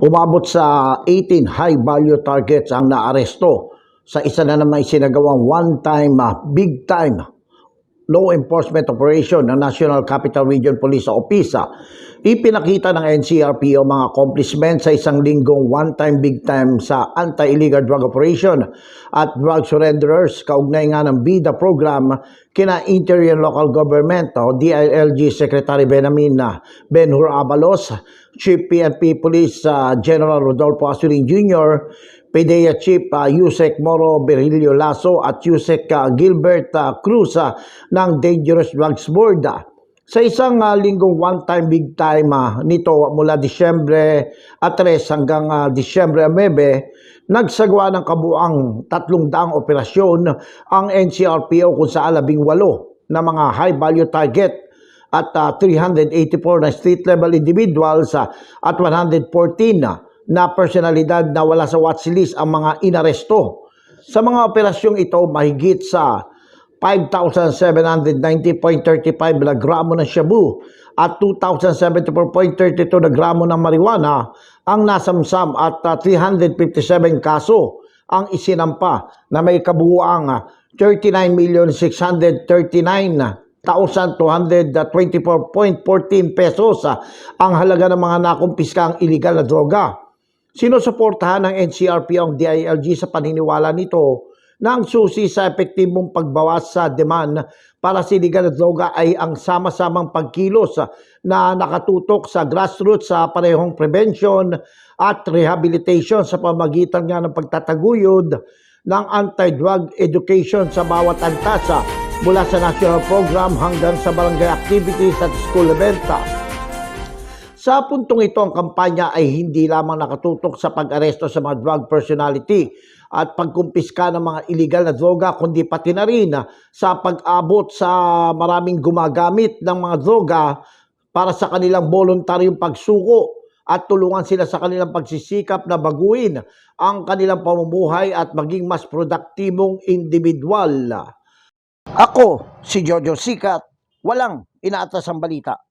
Umabot sa 18 high-value targets ang naaresto sa isa na naman isinagawang one-time, ah, big-time law enforcement operation ng National Capital Region Police Office. ah. Ipinakita ng NCRPO mga accomplishment sa isang linggong one-time big-time sa anti-illegal drug operation at drug surrenderers kaugnay nga ng BIDA program kina Interior Local Government o DILG Secretary Benamin ah, Benhur Abalos, Chief PNP Police ah, General Rodolfo Asurin Jr., PDEA Chief uh, Yusek Moro Berilio Lasso at Yusek uh, Gilbert uh, Cruz uh, ng Dangerous Drugs Board. uh. Sa isang uh, linggong one-time, big-time uh, nito mula Disyembre at 3 hanggang uh, Disyembre 9, nagsagawa ng kabuang tatlong daang operasyon ang NCRPO kung saan labing walo na mga high-value target at uh, 384 na street-level individuals uh, at 114 na na personalidad na wala sa watchlist ang mga inaresto. Sa mga operasyong ito, mahigit sa 5,790.35 na gramo ng shabu at 2,074.32 na gramo ng marijuana ang nasamsam at uh, 357 kaso ang isinampa na may kabuuang uh, 39,639,224.14 pesos ah, ang halaga ng mga nakumpiskang illegal na droga. Sinusuportahan ng NCRP ang DILG sa paniniwala nito na ang susi sa epektibong pagbawas sa demand para sa illegal na droga ay ang sama-samang pagkilos na nakatutok sa grassroots sa parehong prevention at rehabilitation sa pamagitan nga ng pagtataguyod ng anti-drug education sa bawat antasa mula sa national program hanggang sa barangay activities at school events. Sa puntong ito, ang kampanya ay hindi lamang nakatutok sa pag-aresto sa mga drug personality at pagkumpiska ng mga illegal na droga, kundi pati na rin sa pag-abot sa maraming gumagamit ng mga droga para sa kanilang voluntaryong pagsuko at tulungan sila sa kanilang pagsisikap na baguhin ang kanilang pamumuhay at maging mas produktibong individual. Ako, si Jojo Sikat, walang inaatas ang balita.